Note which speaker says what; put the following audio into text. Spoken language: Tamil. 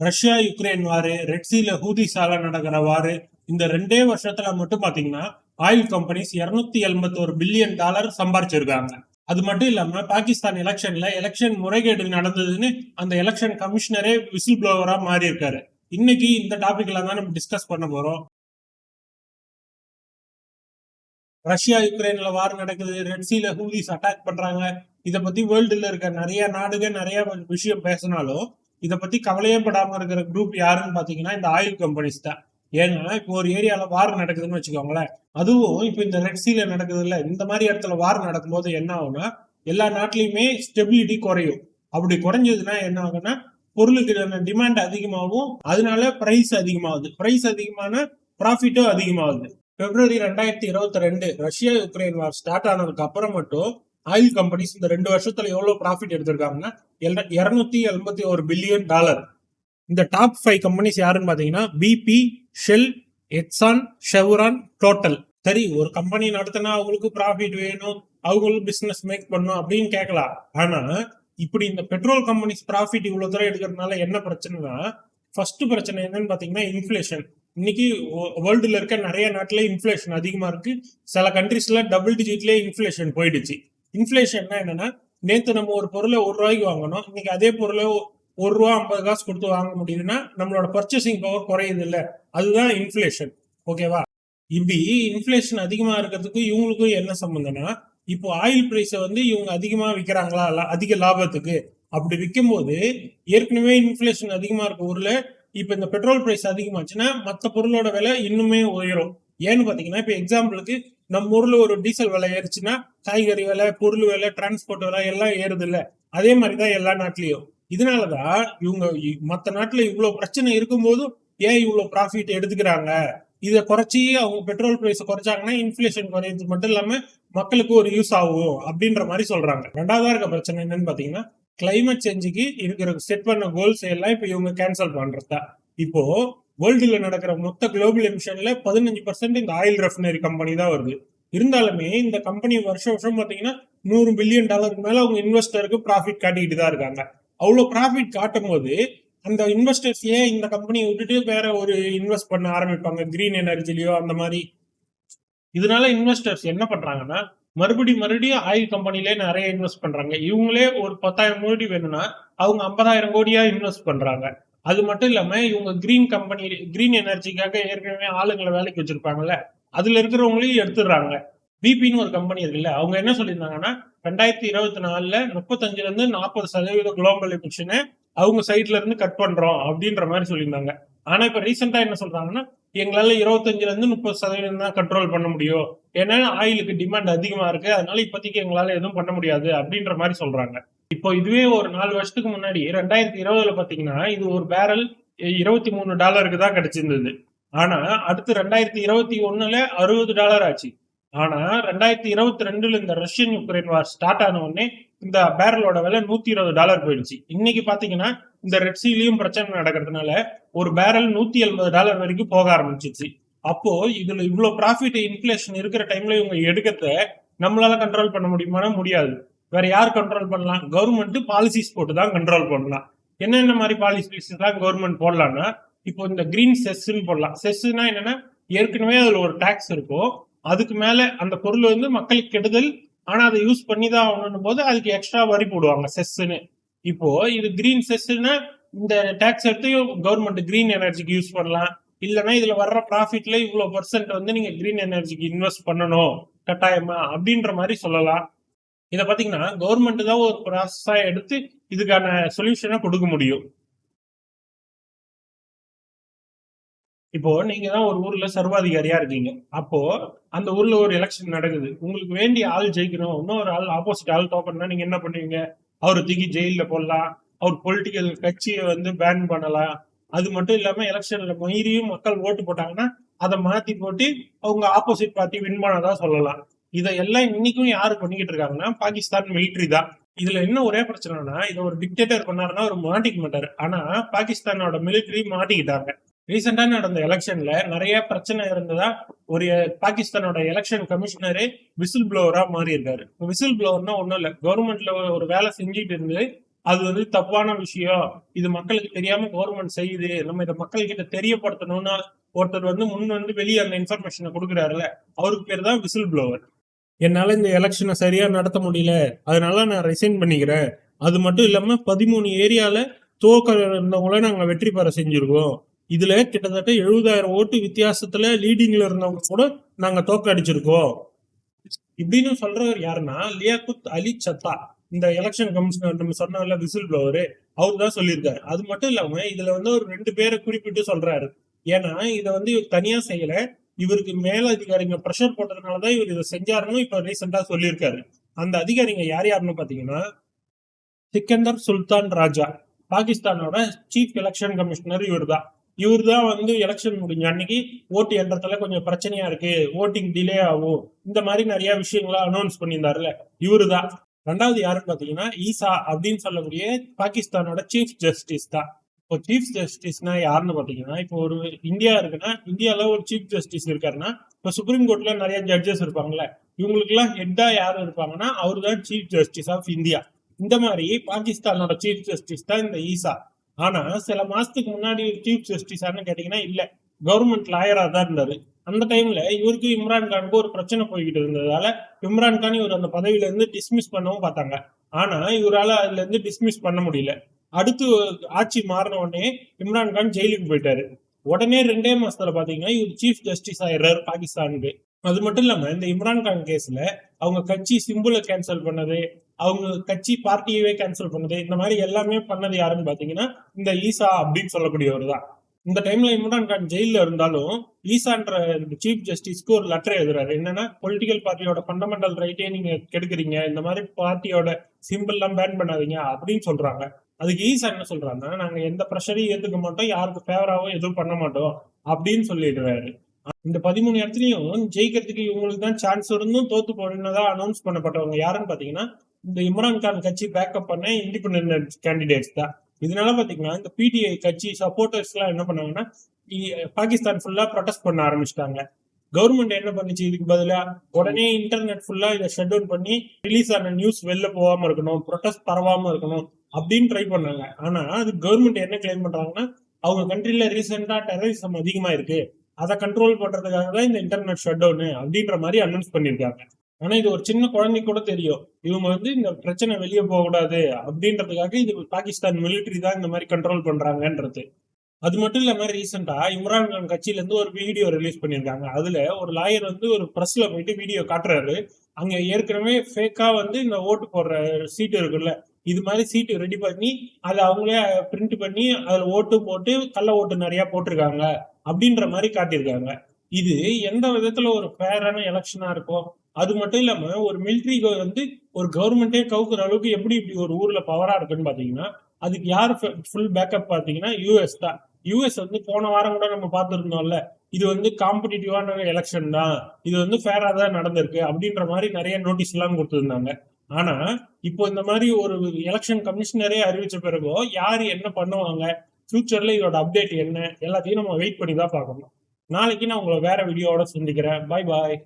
Speaker 1: ரஷ்யா யுக்ரைன் வாரு ரெட்சியில ஹூதிஸால நடக்கிற வாரு இந்த ரெண்டே வருஷத்துல மட்டும் பாத்தீங்கன்னா ஆயில் கம்பெனிஸ் 271 எழுபத்தோரு பில்லியன் டாலர் சம்பாரிச்சிருக்காங்க. அது மட்டும் இல்லாம பாகிஸ்தான் எலெக்ஷன்ல எலெக்ஷன் முறைகேடு நடந்ததுன்னு அந்த எலெக்ஷன் கமிஷனரே விசில் ப்ளோவரா மாறி இருக்காரு இன்னைக்கு இந்த டாபிக்ல தான் நம்ம டிஸ்கஸ் பண்ண போறோம். ரஷ்யா யுக்ரைன்ல வார் நடக்குது ரெட்சியில ஹூதிஸ் அட்டாக் பண்றாங்க. இதை பத்தி வேர்ல்டுல இருக்க நிறைய நாடுக நிறைய விஷயம் பேசினாலும் இதை பத்தி கவலையே படாமல் இருக்கிற குரூப் யாருன்னு பாத்தீங்கன்னா இந்த ஆயில் கம்பெனிஸ் தான். ஏன்னா இப்போ ஒரு ஏரியால வார் நடக்குதுன்னு வச்சுக்கோங்களேன். அதுவும் இப்போ இந்த ரெட்சில நடக்குது இல்ல இந்த மாதிரி இடத்துல வார் நடக்கும்போது என்ன ஆகும்னா எல்லா நாட்டிலையுமே ஸ்டெபிலிட்டி குறையும். அப்படி குறைஞ்சதுன்னா என்ன ஆகும்னா பொருளுக்கு டிமாண்ட் அதிகமாகும். அதனால பிரைஸ் அதிகமாகுது. பிரைஸ் அதிகமான ப்ராஃபிட்டும் அதிகமாகுது. பிப்ரவரி ரெண்டாயிரத்தி இருபத்தி ரெண்டு ரஷ்யா யுக்ரைன் வார் ஸ்டார்ட் ஆனதுக்கு அப்புறம் மட்டும் ஆயில் கம்பெனிஸ் இந்த ரெண்டு வருஷத்துல எவ்வளவு ப்ராஃபிட் எடுத்திருக்காங்கன்னா இருநூத்தி எண்பத்தி ஒரு பில்லியன் டாலர் இந்த டாப் ஃபைவ் கம்பெனிஸ் யாருன்னு பாத்தீங்கன்னா BP Shell Exxon Chevron Total சரி ஒரு கம்பெனி நடத்தினா அவங்களுக்கு ப்ராஃபிட் வேணும் அவங்களும் பிசினஸ் மேக் பண்ணும் அப்படின்னு கேட்கலாம். ஆனா இப்படி இந்த பெட்ரோல் கம்பெனிஸ் ப்ராஃபிட் இவ்வளவு தூரம் எடுக்கிறதுனால என்ன பிரச்சனைனா ஃபர்ஸ்ட் பிரச்சனை என்னன்னு பாத்தீங்கன்னா இன்ஃபிளேஷன் இன்னைக்கு வேர்ல்டுல இருக்க நிறைய நாட்டுல இன்ஃபிளேஷன் அதிகமா இருக்கு. சில கண்ட்ரீஸ்ல டபுள் டிஜிட்லயே இன்ஃபிளேஷன் போயிடுச்சு. இன்ஃப்ளேஷன்னா என்னன்னா நேத்து நம்ம ஒரு பொருளை ஒரு ரூபாய்க்கு வாங்கணும். இன்னைக்கு அதே பொருளை ஒரு ரூபா ஐம்பது காசு கொடுத்து வாங்க முடியுதுன்னா நம்மளோட பர்ச்சேசிங் பவர் குறையுது இல்ல அதுதான் இன்ஃபிளேஷன் ஓகேவா இப்படி இன்ஃபிளேஷன் அதிகமா இருக்கிறதுக்கு இவங்களுக்கும் என்ன சம்பந்தம்னா இப்போ ஆயில் பிரைஸை வந்து இவங்க அதிகமா விற்கிறாங்களா அதிக லாபத்துக்கு. அப்படி விற்கும் போது ஏற்கனவே இன்ஃபிளேஷன் அதிகமா இருக்க ஊர்ல இப்ப இந்த பெட்ரோல் பிரைஸ் அதிகமாச்சுன்னா மற்ற பொருளோட விலை இன்னுமே உயரும். ஏன்னு பாத்தீங்கன்னா இப்ப எக்ஸாம்பிளுக்கு நம்ம ஊர்ல ஒரு டீசல் விலை ஏறுச்சுன்னா காய்கறி விலை பொருள் விலை டிரான்ஸ்போர்ட் விலை எல்லாம் ஏறுது இல்ல அதே மாதிரிதான் எல்லா நாட்டிலயும். இதனாலதான் இவங்க மத்த நாட்டுல இவ்வளவு பிரச்சனை இருக்கும்போதும் ஏன் இவ்வளவு ப்ராஃபிட் எடுத்துக்கிறாங்க? இதை குறைச்சி அவங்க பெட்ரோல் பிரைஸ் குறைச்சாங்கன்னா இன்ஃபிளேஷன் குறையிறது மட்டும் இல்லாம மக்களுக்கு ஒரு யூஸ் ஆகும் அப்படின்ற மாதிரி சொல்றாங்க. ரெண்டாவதா இருக்க பிரச்சனை என்னன்னு பாத்தீங்கன்னா கிளைமேட் சேஞ்சுக்கு இருக்கிற செட் பண்ண கோல்ஸ் எல்லாம் இப்ப இவங்க கேன்சல் பண்றதா. இப்போ வேர்ல்டுல நடக்கிற மொத்த குளோபல் எமிஷன்ல பதினஞ்சு பர்சன்ட் இந்த ஆயில் ரெஃபினரி கம்பெனி தான் வருது. இருந்தாலுமே இந்த கம்பெனி வருஷம் வருஷம் பாத்தீங்கன்னா நூறு பில்லியன் டாலருக்கு மேல அவங்க இன்வெஸ்டருக்கு ப்ராஃபிட் காட்டிக்கிட்டு தான் இருக்காங்க. அவ்வளவு ப்ராஃபிட் காட்டும் போது அந்த இன்வெஸ்டர்ஸ் ஏன் இந்த கம்பெனியை விட்டுட்டு வேற ஒரு இன்வெஸ்ட் பண்ண ஆரம்பிப்பாங்க? கிரீன் எனர்ஜிலயோ அந்த மாதிரி. இதனால இன்வெஸ்டர்ஸ் என்ன பண்றாங்கன்னா மறுபடி மறுபடியும் ஆயில் கம்பெனிலே நிறைய இன்வெஸ்ட் பண்றாங்க. இவங்களே ஒரு பத்தாயிரம் கோடி வேணும்னா அவங்க ஐம்பதாயிரம் கோடியா இன்வெஸ்ட் பண்றாங்க. அது மட்டும் இல்லாம இவங்க கிரீன் கம்பெனி கிரீன் எனர்ஜிக்காக ஏற்கனவே ஆளுங்களை வேலைக்கு வச்சிருப்பாங்கல்ல அதுல இருக்கிறவங்களையும் எடுத்துடுறாங்க. பிபின்னு ஒரு கம்பெனி இருக்குல்ல அவங்க என்ன சொல்லியிருந்தாங்கன்னா ரெண்டாயிரத்தி இருபத்தி நாலுல முப்பத்தஞ்சுல இருந்து நாற்பது சதவீத குளோபல் எமிஷனை அவங்க சைட்ல இருந்து கட் பண்றோம் அப்படின்ற மாதிரி சொல்லியிருந்தாங்க. ஆனா இப்ப ரீசெண்டா என்ன சொல்றாங்கன்னா எங்களால இருபத்தஞ்சுல இருந்து முப்பது சதவீதம் தான் கண்ட்ரோல் பண்ண முடியும். ஏன்னா ஆயிலுக்கு டிமாண்ட் அதிகமா இருக்கு அதனால இப்போதைக்கு எங்களால எதுவும் பண்ண முடியாது அப்படின்ற மாதிரி சொல்றாங்க. இப்போ இதுவே ஒரு நாலு வருஷத்துக்கு முன்னாடி ரெண்டாயிரத்தி இருபதுல பாத்தீங்கன்னா இது ஒரு பேரல் இருபத்தி மூணு டாலருக்கு தான் கிடைச்சிருந்தது. ஆனா அடுத்து ரெண்டாயிரத்தி இருபத்தி ஒண்ணுல அறுபது டாலர் ஆச்சு. ஆனா ரெண்டாயிரத்தி இருபத்தி ரெண்டுல இந்த ரஷ்யன் யுக்ரைன் வார் ஸ்டார்ட் ஆன உடனே இந்த பேரலோட விலை நூத்தி இருபது டாலர் போயிடுச்சு. இன்னைக்கு பாத்தீங்கன்னா இந்த ரெட்சிலையும் பிரச்சனை நடக்கிறதுனால ஒரு பேரல் நூத்தி எழுபது டாலர் வரைக்கும் போக ஆரம்பிச்சிச்சு அப்போ இதுல இவ்வளவு ப்ராஃபிட் இன்ஃபிளேஷன் இருக்கிற டைம்ல இவங்க எடுக்கிறத நம்மளால கண்ட்ரோல் பண்ண முடியுமானா முடியாது. வேற யார் கண்ட்ரோல் பண்ணலாம்? கவர்மெண்ட் பாலிசிஸ் போட்டு தான் கண்ட்ரோல் பண்ணலாம். என்னென்ன மாதிரி பாலிசிஸ் தான் கவர்மெண்ட் போடலாம்னா இப்போ இந்த கிரீன் செஸ்ன்னு போடலாம். செஸ்னா என்னன்னா ஏற்கனவே அதுல ஒரு டாக்ஸ் இருக்கும். அதுக்கு மேல அந்த பொருள் வந்து மக்களுக்கு கெடுதல் ஆனா அதை யூஸ் பண்ணி தான் ஆகணும் போது அதுக்கு எக்ஸ்ட்ரா வரி போடுவாங்க செஸ்ன்னு இப்போ இது கிரீன் செஸ்னா இந்த டாக்ஸ் எடுத்து கவர்மெண்ட் கிரீன் எனர்ஜிக்கு யூஸ் பண்ணலாம். இல்லைன்னா இதுல வர்ற ப்ராஃபிட்ல இவ்வளவு பர்சன்ட் வந்து நீங்க கிரீன் எனர்ஜிக்கு இன்வெஸ்ட் பண்ணணும். கட்டாயமா? அப்படின்ற மாதிரி சொல்லலாம். இதை பார்த்தீங்கன்னா கவர்மெண்ட் தான் ஒரு ப்ராசஸாக எடுத்து இதுக்கான சொல்யூஷனை கொடுக்க முடியும். இப்போ நீங்க தான் ஒரு ஊர்ல சர்வாதிகாரியா இருக்கீங்க. அப்போ அந்த ஊர்ல ஒரு எலெக்ஷன் நடக்குது. உங்களுக்கு வேண்டிய ஆள் ஜெயிக்கணும். இன்னொரு ஆள் ஆப்போசிட் ஆள் தோக்கணும்னா நீங்க என்ன பண்ணுவீங்க? அவரை தூக்கி ஜெயில போடலாம். அவர் பொலிட்டிக்கல் கட்சியை வந்து பேன் பண்ணலாம். அது மட்டும் இல்லாம எலெக்ஷன்ல மீறியும் மக்கள் ஓட்டு போட்டாங்கன்னா அதை மாத்தி போட்டு அவங்க ஆப்போசிட் பார்ட்டி வின் பண்ணதா சொல்லலாம். இதையெல்லாம் இன்னைக்கும் யாரு பண்ணிக்கிட்டு இருக்காங்கன்னா பாகிஸ்தான் மிலிட்ரி தான். இதுல என்ன ஒரே பிரச்சனைனா இதை ஒரு டிக்டேட்டர் பண்ணாருன்னா ஒரு மாட்டிக்க மாட்டாரு. ஆனா பாகிஸ்தானோட மிலிட்ரி மாட்டிக்கிட்டாங்க. ரீசெண்டா நடந்த எலெக்ஷன்ல நிறைய பிரச்சனை இருந்ததா ஒரு பாகிஸ்தானோட எலெக்ஷன் கமிஷனரே விசில் ப்ளோவரா மாறி இருக்காரு விசில் ப்ளோவர்னா ஒன்னும் இல்ல கவர்மெண்ட்ல ஒரு வேலை செஞ்சுட்டு இருந்து அது வந்து தப்பான விஷயம். இது மக்களுக்கு தெரியாம கவர்மெண்ட் செய்யுது. நம்ம இதை மக்கள் கிட்ட தெரியப்படுத்தணும்னா ஒருத்தர் வந்து முன் வந்து வெளியே அந்த இன்ஃபர்மேஷனை கொடுக்குறாருல அவருக்கு பேர் தான் விசில் ப்ளோவர் என்னால இந்த எலெக்ஷனை சரியா நடத்த முடியல. அதனால நான் ரிசைன் பண்ணிக்கிறேன். அது மட்டும் இல்லாம பதிமூணு ஏரியால தோக்க இருந்தவங்கள நாங்க வெற்றி பெற செஞ்சிருக்கோம். இதுல கிட்டத்தட்ட எழுபதாயிரம் ஓட்டு வித்தியாசத்துல லீடிங்ல இருந்தவங்க கூட நாங்க தோக்கடிச்சிருக்கோம் இப்படின்னு சொல்றவர் யாருன்னா லியாகுத் அலி சத்தா. இந்த எலெக்ஷன் கமிஷனர் நம்ம சொன்னால விசில் ப்ளோவர் அவர் தான் சொல்லியிருக்காரு. அது மட்டும் இல்லாம இதுல வந்து ஒரு ரெண்டு பேரை குறிப்பிட்டு சொல்றாரு. ஏன்னா இதை வந்து தனியா செய்யல. இவருக்கு மேல அதிகாரிங்க ப்ரெஷர் போட்டதுனாலதான் இவர் இதை செஞ்சாருன்னு இப்ப ரீசெண்டா சொல்லியிருக்காரு. அந்த அதிகாரிங்க யார் யாருன்னு பாத்தீங்கன்னா சிக்கந்தர் சுல்தான் ராஜா. பாகிஸ்தானோட சீஃப் எலெக்ஷன் கமிஷனர் இவர் தான் இவர் தான் வந்து எலெக்ஷன் முடிஞ்ச அன்னைக்கு ஓட்டு எண்றதுல கொஞ்சம் பிரச்சனையா இருக்கு ஓட்டிங் டிலே ஆகும் இந்த மாதிரி நிறைய விஷயங்களா அனௌன்ஸ் பண்ணியிருந்தாருல இவரு தான் ரெண்டாவது யாருன்னு பாத்தீங்கன்னா ஈசா அப்படின்னு சொல்லக்கூடிய பாகிஸ்தானோட சீஃப் ஜஸ்டிஸ் தான். இப்போ சீஃப் ஜஸ்டிஸ்னா யாருன்னு பார்த்தீங்கன்னா இப்போ ஒரு இந்தியா இருக்குன்னா இந்தியாவில் ஒரு சீஃப் ஜஸ்டிஸ் இருக்காருன்னா இப்போ சுப்ரீம் கோர்ட்ல நிறைய ஜட்ஜஸ் இருப்பாங்கல்ல இவங்களுக்குலாம் ஹெட்டாக ஹெட்டா யார் இருப்பாங்கன்னா அவர் தான் சீஃப் ஜஸ்டிஸ் ஆஃப் இந்தியா இந்த மாதிரி பாகிஸ்தானோட சீஃப் ஜஸ்டிஸ் தான் இந்த ஈசா. ஆனா சில மாசத்துக்கு முன்னாடி சீஃப் ஜஸ்டிஸான்னு கேட்டீங்கன்னா இல்ல. கவர்மெண்ட் லாயரா தான் இருந்தாரு. அந்த டைம்ல இவருக்கு இம்ரான் கானுக்கு ஒரு பிரச்சனை போய்கிட்டு இருந்ததால இம்ரான் கான் இவர் அந்த பதவியில இருந்து டிஸ்மிஸ் பண்ணவும் பார்த்தாங்க. ஆனா இவரால அதுல இருந்து டிஸ்மிஸ் பண்ண முடியல. அடுத்து ஆட்சி மாறின உடனே இம்ரான் கான் ஜெயிலுக்கு போயிட்டாரு. உடனே ரெண்டே மாசத்துல பாத்தீங்கன்னா இவர் சீஃப் ஜஸ்டிஸ் ஆயிடுறாரு பாகிஸ்தானுக்கு. அது மட்டும் இல்லாம இந்த இம்ரான் கான் கேஸ்ல அவங்க கட்சி சிம்பிளை கேன்சல் பண்ணது அவங்க கட்சி பார்ட்டியவே கேன்சல் பண்ணது இந்த மாதிரி எல்லாமே பண்ணது யாருன்னு பாத்தீங்கன்னா இந்த ஈசா அப்படின்னு சொல்லக்கூடியவர் தான் இந்த டைம்ல இம்ரான் கான் ஜெயில இருந்தாலும் ஈசான்ற சீஃப் ஜஸ்டிஸ்க்கு ஒரு லெட்டர் எழுதுறாரு. என்னன்னா பொலிட்டிக்கல் பார்ட்டியோட ஃபண்டமெண்டல் ரைட்டே நீங்க கெடுக்குறீங்க இந்த மாதிரி பார்ட்டியோட சிம்பிள் எல்லாம் பேன் பண்ணாதீங்க அப்படின்னு சொல்றாங்க. அதுக்கு ஈசா என்ன சொல்றாங்கன்னா நாங்க எந்த ப்ரெஷரையும் ஏத்துக்க மாட்டோம் யாருக்கு ஃபேவராகவும் எதுவும் பண்ண மாட்டோம் அப்படின்னு சொல்லிடுறாரு. இந்த பதிமூணு இடத்துலயும் ஜெயிக்கிறதுக்கு இவங்களுக்கு தான் சான்ஸ் இருந்தும் தோத்து போனதா அனௌன்ஸ் பண்ணப்பட்டவங்க யாருன்னு பாத்தீங்கன்னா இந்த இம்ரான் கான் கட்சி பேக்கப் பண்ண இண்டிபெண்டன்ட் கேண்டிடேட்ஸ் தான். இதனால பாத்தீங்கன்னா இந்த பிடிஐ கட்சி சப்போர்ட்டர்ஸ் எல்லாம் என்ன பண்ணாங்கன்னா இ- பாகிஸ்தான் ஃபுல்லா ப்ரொடெஸ்ட் பண்ண ஆரம்பிச்சிட்டாங்க. கவர்மெண்ட் என்ன பண்ணுச்சு? இதுக்கு பதிலா உடனே இன்டர்நெட் ஃபுல்லா இதை ஷட் டவுன் பண்ணி ரிலீஸ் ஆன நியூஸ் வெளில போகாம இருக்கணும் ப்ரொடெஸ்ட் பரவாம இருக்கணும் அப்படின்னு ட்ரை பண்ணாங்க. ஆனா அது கவர்மெண்ட் என்ன கிளைம் பண்றாங்கன்னா அவங்க கண்ட்ரில ரீசெண்டா டெரரிசம் அதிகமா இருக்கு. அதை கண்ட்ரோல் பண்றதுக்காக தான் இந்த இன்டர்நெட் ஷட் டவுன் அப்படின்ற மாதிரி அனௌன்ஸ் பண்ணியிருக்காங்க. ஆனா இது ஒரு சின்ன குழந்தைக்கு கூட தெரியும். இவங்க வந்து இந்த பிரச்சனை வெளியே போக கூடாது அப்படின்றதுக்காக இது பாகிஸ்தான் மிலிட்டரி தான் இந்த மாதிரி கண்ட்ரோல் பண்றாங்கன்றது. அது மட்டும் இல்லாம ரீசெண்டா இம்ரான் கான் கட்சியில இருந்து ஒரு வீடியோ ரிலீஸ் பண்ணியிருக்காங்க. அதுல ஒரு லாயர் வந்து ஒரு பிரஸ்ல போயிட்டு வீடியோ காட்டுறாரு. அங்க ஏற்கனவே ஃபேக்கா வந்து இந்த ஓட்டு போடுற சீட்டு இருக்குல்ல இது மாதிரி சீட்டு ரெடி பண்ணி அதை அவங்களே பிரிண்ட் பண்ணி அதுல ஓட்டு போட்டு கள்ள ஓட்டு நிறைய போட்டிருக்காங்க அப்படின்ற மாதிரி காட்டியிருக்காங்க. இது எந்த விதத்துல ஒரு ஃபேரான எலெக்ஷனா இருக்கும் அது மட்டும் இல்லாம ஒரு மிலிட்ரி வந்து ஒரு கவர்மெண்டே கவுக்குற அளவுக்கு எப்படி இப்படி ஒரு ஊர்ல பவரா இருக்குன்னு பாத்தீங்கன்னா அதுக்கு யார் ஃபுல் பேக்கப் பாத்தீங்கன்னா யூஎஸ் தான். யூஎஸ் வந்து போன வாரம் கூட நம்ம பார்த்துருந்தோம்ல இது வந்து காம்படிட்டிவான எலெக்ஷன் தான். இது வந்து ஃபேரா தான் நடந்திருக்கு அப்படின்ற மாதிரி நிறைய நோட்டீஸ் எல்லாம் கொடுத்துருந்தாங்க. ஆனா இப்போ இந்த மாதிரி ஒரு எலெக்ஷன் கமிஷனரே அறிவிச்ச பிறகோ யாரு என்ன பண்ணுவாங்க? ஃபியூச்சர்ல இதோட அப்டேட் என்ன? எல்லாத்தையும் நம்ம வெயிட் பண்ணி தான் பார்க்கணும். நாளைக்கு நான் உங்களை வேற வீடியோவோட சந்திக்கிறேன். பாய் பாய்